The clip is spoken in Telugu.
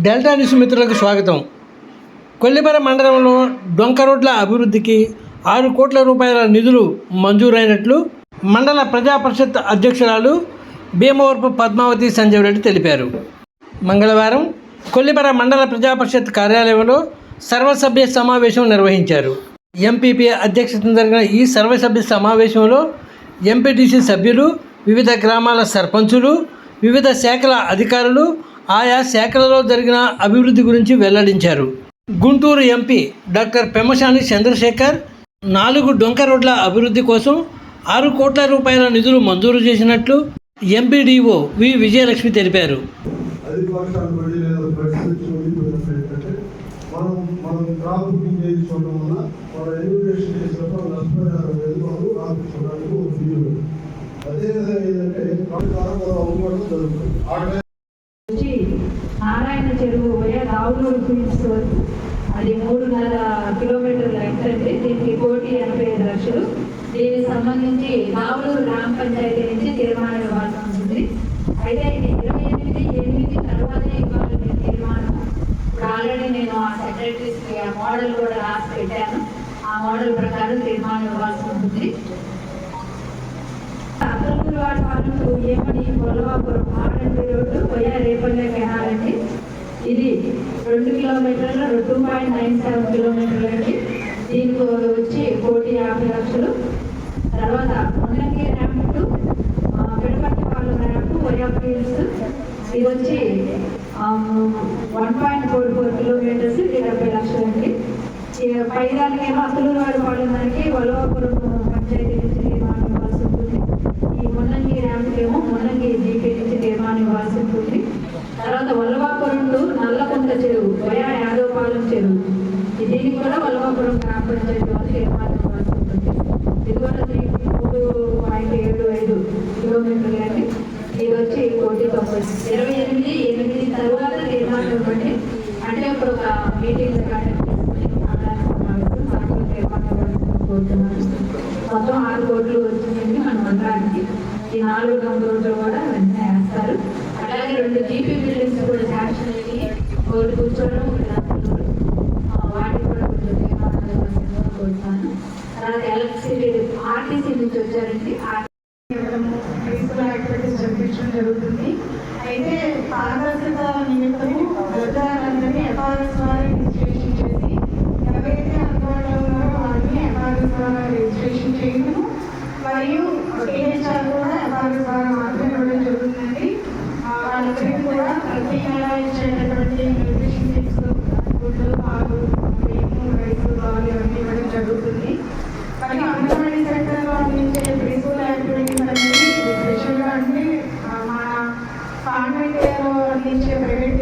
డెల్టా న్యూస్ మిత్రులకు స్వాగతం. కొల్లిపర మండలంలో డొంక రోడ్ల అభివృద్ధికి ఆరు కోట్ల రూపాయల నిధులు మంజూరైనట్లు మండల ప్రజా పరిషత్ అధ్యక్షురాలు భీమవరపు పద్మావతి సంజయ్ రెడ్డి తెలిపారు. మంగళవారం కొల్లిపర మండల ప్రజా పరిషత్ కార్యాలయంలో సర్వసభ్య సమావేశం నిర్వహించారు. ఎంపీపీ అధ్యక్షతన జరిగిన ఈ సర్వసభ్య సమావేశంలో ఎంపీటీసీ సభ్యులు వివిధ గ్రామాల సర్పంచులు వివిధ శాఖల అధికారులు ఆయా శాఖలలో జరిగిన అభివృద్ధి గురించి వెల్లడించారు. గుంటూరు ఎంపీ డాక్టర్ పెమ్మశాని చంద్రశేఖర్ నాలుగు డొంక రోడ్ల అభివృద్ధి కోసం ఆరు కోట్ల రూపాయల నిధులు మంజూరు చేసినట్లు ఎంపీడీఓ వి విజయలక్ష్మి తెలిపారు. అది వర్షాలు రావులూరు ఫీల్డ్స్ అది మూడున్నర కిలోమీటర్ల లెంగ్త్ అండి దీనికి కోటి ఎనభై ఐదు లక్షలు. దీనికి సంబంధించి రావులూరు గ్రామ పంచాయతీ నుంచి తీర్మానం ఇవ్వాల్సి ఉంటుంది అయితే ఇది ఇరవై ఎనిమిది ఎనిమిది తర్వాతే ఇవ్వాలని తీర్మానం. ఇప్పుడు ఆల్రెడీ నేను ఆ సెక్రటరీస్కి ఆ మోడల్ కూడా రాసి పెట్టాను. ఆ మోడల్ ప్రకారం తీర్మానం ఇవ్వాల్సి ఉంటుంది. అత్తలూరు వారి పాలనకు ఏమని పొలవాపురం ఆడండి రోడ్డు పోయా రేపల్లె కెనాల్ అండి ఇది రెండు సుమారు టూ పాయింట్ నైన్ సెవెన్ కిలోమీటర్లు అండి దీనికి వచ్చి కోటి యాభై లక్షలు. తర్వాత Munnangi ramp to Pidaparthipalem ramp పోయా ఫీల్డ్స్ ఇది వచ్చి one point four four kilometres ఇరవై లక్షలండి. లక్షలు అండి అసలు వారి పాలెం వలవపురం పంచాయతీ నుంచి తీర్మానం ఇవ్వాల్సి ఉంటుంది ఈ మున్నంగి ర్యాంప్కేమో మున్నంగి జీపీ నుంచి తీర్మానం ఇవ్వాల్సి ఉంటుంది తర్వాత వల్లవాపురం టు నల్లకొండ చెరువు పోయా యాదవపాలెం చెరువు ఈ దీనికి కూడా వల్లవాపురం గ్రామ వాళ్ళు తీర్మానం ఇవ్వాల్సి ఉంటుంది మూడు పాయింట్ ఏడు ఐదు కిలోమీటర్లు కానీ ఇది వచ్చి కోటి తొంభై ఇరవై ఎనిమిది ఎనిమిది తర్వాత తీర్మానం ఇవ్వండి అంటే ఇప్పుడు ఒక మీటింగ్ కండక్ట్ చేసుకుని అలాంటి సమావేశం సాయంత్రం తీర్మానం కోరుతున్నాను మొత్తం ఆరు కోట్లు వచ్చిందండి మన మండలానికి ఈ నాలుగు రోజులు కూడా వెంటనే వేస్తారు అలాగే రెండు జీపీ బిల్డింగ్స్ కూడా శాంక్షన్ అయ్యి ఒకటి కూర్చోవడం జరిగింది. నుంచి వచ్చారండి యాక్టివిటీస్ జరిపించడం జరుగుతుంది. అయితే పారదర్శక నిమిత్తము వృద్ధాలందరినీ ఎఫ్ఆర్ఎస్ ద్వారా రిజిస్ట్రేషన్ చేసి ఎవరైతే అందుబాటులో ఉన్నారో వారిని ఎఫ్ఆర్ఎస్ ద్వారా రిజిస్ట్రేషన్ చేయడము మరియు టీహెచ్ఆర్ కూడా ఎఫ్ఆర్ఎస్ ద్వారా మాత్రమే ఇవ్వడం జరుగుతుందండి. వాళ్ళందరికీ కూడా ప్రతి నెల ఇచ్చేటటువంటి న్యూట్రిషన్ టిప్స్ గుడ్లు పాలు బియ్యము రైస్ పాలు ఆన్లైన్ అందించే ప్రైవేట్